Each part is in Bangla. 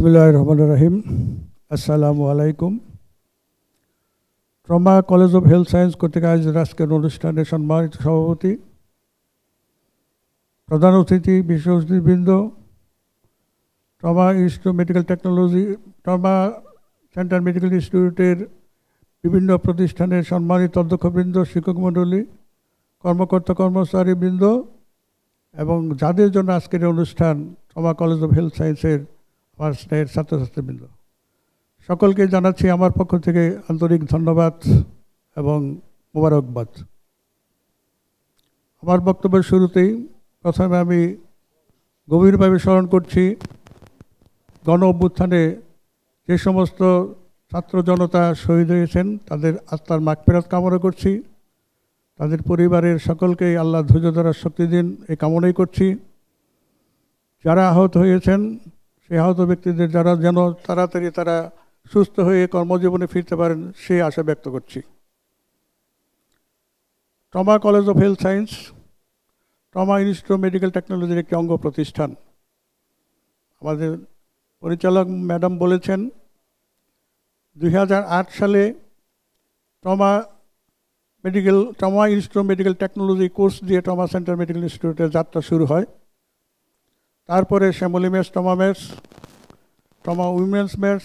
বিসমুল্লাহ রহমান রহিম আসসালামু আলাইকুম Trauma College of Health Science কর্তৃক আয়োজিত আজকের অনুষ্ঠানে সম্মানিত সভাপতি, প্রধান অতিথি, বিশেষ অতিথিবৃন্দ Trauma Institute Medical Technology Trauma Centre Medical ইনস্টিটিউটের বিভিন্ন প্রতিষ্ঠানের সম্মানিত অধ্যক্ষবৃন্দ, শিক্ষক মণ্ডলী, কর্মকর্তা কর্মচারীবৃন্দ এবং যাদের জন্য আজকের অনুষ্ঠান ট্রমা কলেজ অফ হেলথ সায়েন্সের স্নেহের ছাত্রছাত্রীবৃন্দ। সকলকে জানাচ্ছি আমার পক্ষ থেকে আন্তরিক ধন্যবাদ এবং মোবারকবাদ। আমার বক্তব্যের শুরুতেই প্রথমে আমি গভীরভাবে স্মরণ করছি, গণ অভ্যুত্থানে যে সমস্ত ছাত্র জনতা শহীদ হয়েছেন, তাদের আত্মার মাগফেরত কামনা করছি। তাদের পরিবারের সকলকেই আল্লাহ ধৈর্য ধরার শক্তি দিন, এই কামনাই করছি। যারা আহত হয়েছেন সেই আহত ব্যক্তিদের যারা যেন তাড়াতাড়ি তারা সুস্থ হয়ে কর্মজীবনে ফিরতে পারেন, সেই আশা ব্যক্ত করছি। Trauma College of Health Science Trauma Institute Medical টেকনোলজির একটি অঙ্গ প্রতিষ্ঠান। আমাদের পরিচালক ম্যাডাম বলেছেন দু হাজার আট সালে Trauma Medical Trauma Institute Medical Technology course দিয়ে ট্রমা সেন্টার মেডিকেল ইনস্টিটিউটের যাত্রা শুরু হয়। তারপরে Shyamoli mess Trauma mess Trauma women's mess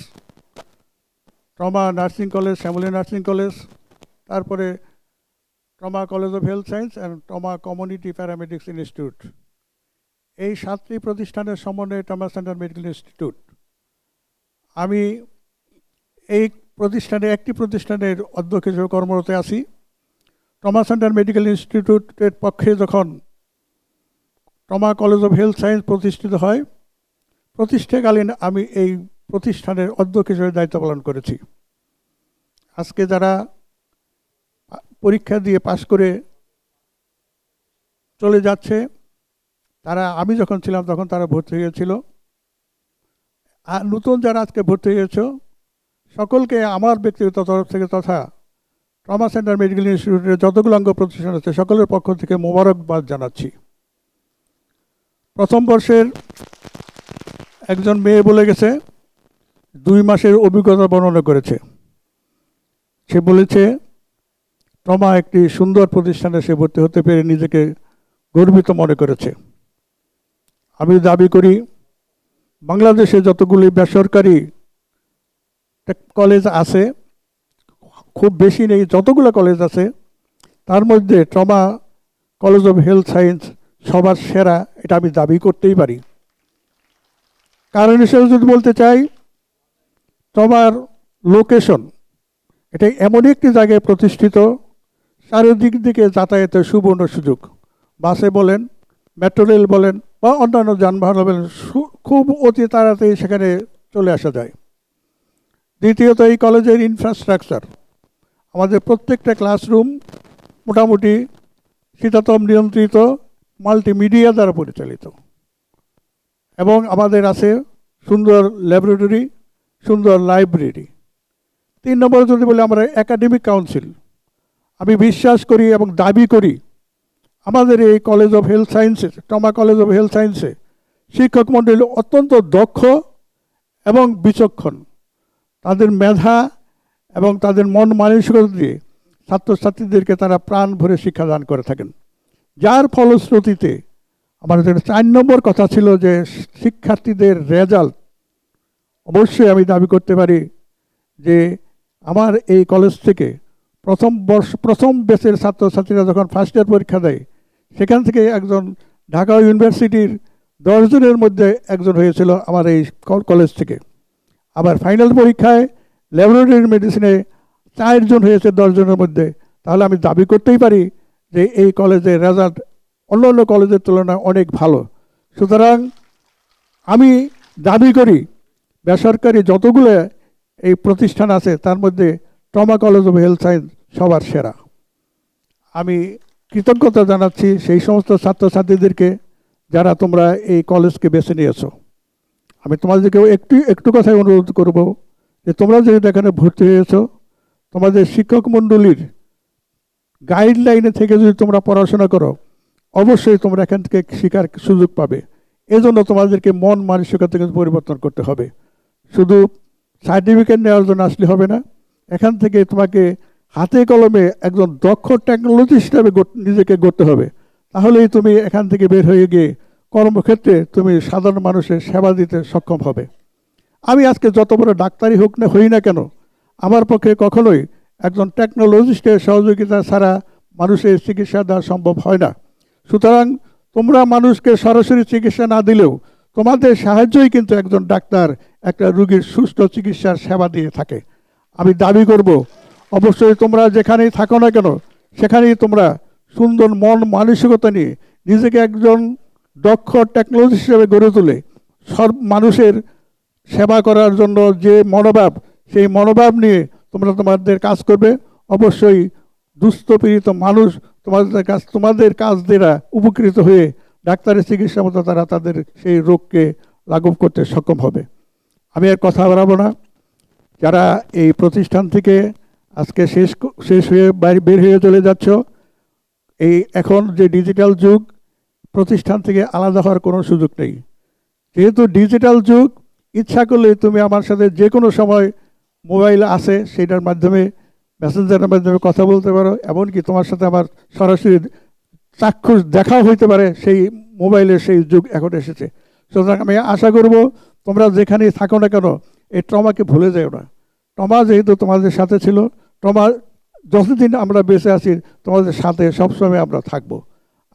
Trauma Nursing College, Shyamoli Nursing College, তারপরে Trauma College of Health Science and Trauma Community Paramedics Institute. এই সাতটি প্রতিষ্ঠানের সমন্বয়ে ট্রমা সেন্টার মেডিকেল ইনস্টিটিউট। আমি এই প্রতিষ্ঠানে, একটি প্রতিষ্ঠানের অধ্যক্ষ হিসেবে কর্মরত আছি। ট্রমা সেন্টার মেডিকেল ইনস্টিটিউটের পক্ষে যখন Trauma College of Health Science প্রতিষ্ঠিত হয়। প্রতিষ্ঠাকালীন আমি এই প্রতিষ্ঠানের অধ্যক্ষ হিসেবে দায়িত্ব পালন করেছি। আজকে যারা পরীক্ষা দিয়ে পাশ করে চলে যাচ্ছে, তারা আমি যখন ছিলাম তখন তারা ভর্তি হয়েছিল আর নতুন যারা আজকে ভর্তি হয়েছ সকলকে আমার ব্যক্তিগত তরফ থেকে তথা ট্রমা সেন্টার মেডিকেল ইনস্টিটিউটের যতগুলো অঙ্গ প্রতিষ্ঠান আছে, সকলের পক্ষ থেকে মোবারকবাদ জানাচ্ছি। প্রথম বর্ষের একজন মেয়ে বলে গেছে, দুই মাসের অভিজ্ঞতা বর্ণনা করেছে। সে বলেছে ট্রমা একটি সুন্দর প্রতিষ্ঠানে সে ভর্তি হতে পেরে নিজেকে গর্বিত মনে করেছে। আমি দাবি করি, বাংলাদেশে যতগুলি বেসরকারি কলেজ আছে, খুব বেশি নেই, যতগুলো কলেজ আছে, তার মধ্যে Trauma College of Health Science সবার সেরা এটা আমি দাবি করতেই পারি। কারণ হিসেবে যদি বলতে চাই, তোমার লোকেশন এটা এমন একটি জায়গায় প্রতিষ্ঠিত চারিদিক দিকে যাতায়াতের সুবর্ণ সুযোগ। বাসে বলেন মেট্রো রেল বলেন, বা অন্যান্য যানবাহন বলেন খুব অতি তাড়াতাড়ি সেখানে চলে আসা যায়। দ্বিতীয়ত, এই কলেজের ইনফ্রাস্ট্রাকচার আমাদের প্রত্যেকটা ক্লাসরুম মোটামুটি শীতাতম নিয়ন্ত্রিত মাল্টিমিডিয়া দ্বারা পরিচালিত। এবং আমাদের আছে সুন্দর ল্যাবরেটরি সুন্দর লাইব্রেরি তিন নম্বরে যদি বলি, আমরা একাডেমিক কাউন্সিল আমি বিশ্বাস করি এবং দাবি করি, আমাদের এই কলেজ অফ হেলথ সায়েন্সে টমা কলেজ অফ হেলথ সায়েন্সে শিক্ষক মণ্ডলী অত্যন্ত দক্ষ এবং বিচক্ষণ। তাদের মেধা এবং তাদের মন মানসিকতা দিয়ে ছাত্রছাত্রীদেরকে তারা প্রাণ ভরে শিক্ষাদান করে থাকেন। যার ফলশ্রুতিতে আমাদের চার নম্বর কথা ছিল যে শিক্ষার্থীদের রেজাল্ট, অবশ্যই আমি দাবি করতে পারি যে আমার এই কলেজ থেকে প্রথম বর্ষ, প্রথম বেসের ছাত্রছাত্রীরা যখন ফার্স্ট ইয়ার পরীক্ষা দেয়, সেখান থেকে একজন ঢাকা ইউনিভার্সিটির দশজনের মধ্যে একজন হয়েছিল আমার এই কলেজ থেকে। আবার ফাইনাল পরীক্ষায় ল্যাবরেটরি মেডিসিনে চারজন হয়েছে দশজনের মধ্যে। তাহলে আমি দাবি করতেই পারি যে এই কলেজের রেজাল্ট অন্য অন্য কলেজের তুলনায় অনেক ভালো। সুতরাং আমি দাবি করি, বেসরকারি যতগুলো এই প্রতিষ্ঠান আছে, তার মধ্যে Trauma College of Health Science সবার সেরা। আমি কৃতজ্ঞতা জানাচ্ছি সেই সমস্ত ছাত্রছাত্রীদেরকে যারা তোমরা এই কলেজকে বেছে নিয়েছো। আমি তোমাদেরকে একটু একটু কথাই অনুরোধ করব যে তোমরা যেহেতু এখানে ভর্তি হয়েছো, তোমাদের শিক্ষক মণ্ডলীর গাইডলাইনে থেকে যদি তোমরা পড়াশোনা করো, অবশ্যই তোমরা এখান থেকে শেখার সুযোগ পাবে। এজন্য তোমাদেরকে মন মানসিকতা কিন্তু পরিবর্তন করতে হবে। শুধু সার্টিফিকেট নেওয়ার জন্য আসলে হবে না, এখান থেকে তোমাকে হাতে কলমে একজন দক্ষ টেকনোলজিস্ট হিসাবে নিজেকে গড়তে হবে। তাহলেই তুমি এখান থেকে বের হয়ে গিয়ে কর্মক্ষেত্রে তুমি সাধারণ মানুষের সেবা দিতে সক্ষম হবে। আমি আজকে যত বড় ডাক্তারই হোক না, হই না কেন, আমার পক্ষে কখনোই একজন টেকনোলজিস্টের সহযোগিতা ছাড়া মানুষের চিকিৎসা দেওয়া সম্ভব হয় না। সুতরাং তোমরা মানুষকে সরাসরি চিকিৎসা না দিলেও তোমাদের সাহায্যই কিন্তু একজন ডাক্তার একটা রুগীর সুস্থ চিকিৎসার সেবা দিয়ে থাকে। আমি দাবি করব, অবশ্যই তোমরা যেখানেই থাকো না কেন, সেখানেই তোমরা সুন্দর মন মানসিকতা নিয়ে নিজেকে একজন দক্ষ টেকনোলজি হিসেবে গড়ে তোলে সব মানুষের সেবা করার জন্য যে মনোভাব, সেই মনোভাব নিয়ে তোমরা তোমাদের কাজ করবে। অবশ্যই দুস্থ পীড়িত মানুষ তোমাদের কাজ তোমাদের কাজ দ্বারা উপকৃত হয়ে ডাক্তারের চিকিৎসা মতো তারা তাদের সেই রোগকে লাঘব করতে সক্ষম হবে। আমি আর কথা বাড়াবো না। যারা এই প্রতিষ্ঠান থেকে আজকে শেষ শেষ হয়ে বের হয়ে চলে যাচ্ছ, এই এখন যে ডিজিটাল যুগ, প্রতিষ্ঠান থেকে আলাদা হওয়ার কোনো সুযোগ নেই। যেহেতু ডিজিটাল যুগ, ইচ্ছা করলে তুমি আমার সাথে যে কোনো সময় মোবাইল আছে সেটার মাধ্যমে মেসেঞ্জারের মাধ্যমে কথা বলতে পারো, এমনকি তোমার সাথে আমার সরাসরি চাক্ষুষ দেখাও হইতে পারে, সেই মোবাইলের সেই যুগ এখন এসেছে। সুতরাং আমি আশা করব, তোমরা যেখানেই থাকো না কেন, এই ট্রমাকে ভুলে যাও না। ট্রমা যেহেতু তোমাদের সাথে ছিল, ট্রমা যতদিন আমরা বেঁচে আছি, তোমাদের সাথে সবসময় আমরা থাকব।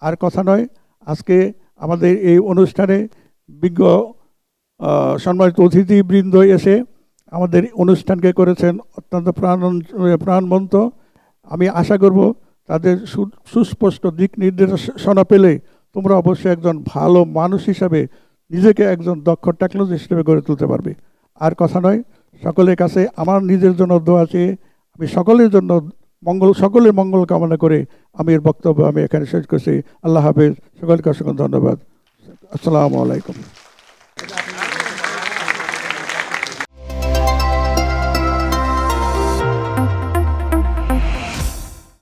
আর কথা নয়, আজকে আমাদের এই অনুষ্ঠানে বিজ্ঞ সম্মানিত অতিথিবৃন্দ এসে আমাদের অনুষ্ঠানকে করেছেন অত্যন্ত প্রাণ প্রাণবন্ত। আমি আশা করব তাদের সুস্পষ্ট দিক নির্দেশনা পেলে তোমরা অবশ্যই একজন ভালো মানুষ হিসাবে নিজেকে একজন দক্ষ টেকনোলজি হিসেবে গড়ে তুলতে পারবে। আর কথা নয়, সকলের কাছে আমার নিজের জন্য দোয়া চেয়ে আমি সকলের জন্য মঙ্গল সকলের মঙ্গল কামনা করে আমি এর বক্তব্য আমি এখানে শেষ করছি। আল্লাহ হাফেজ। সকলকে অসংখ্য ধন্যবাদ। আসসালামু আলাইকুম।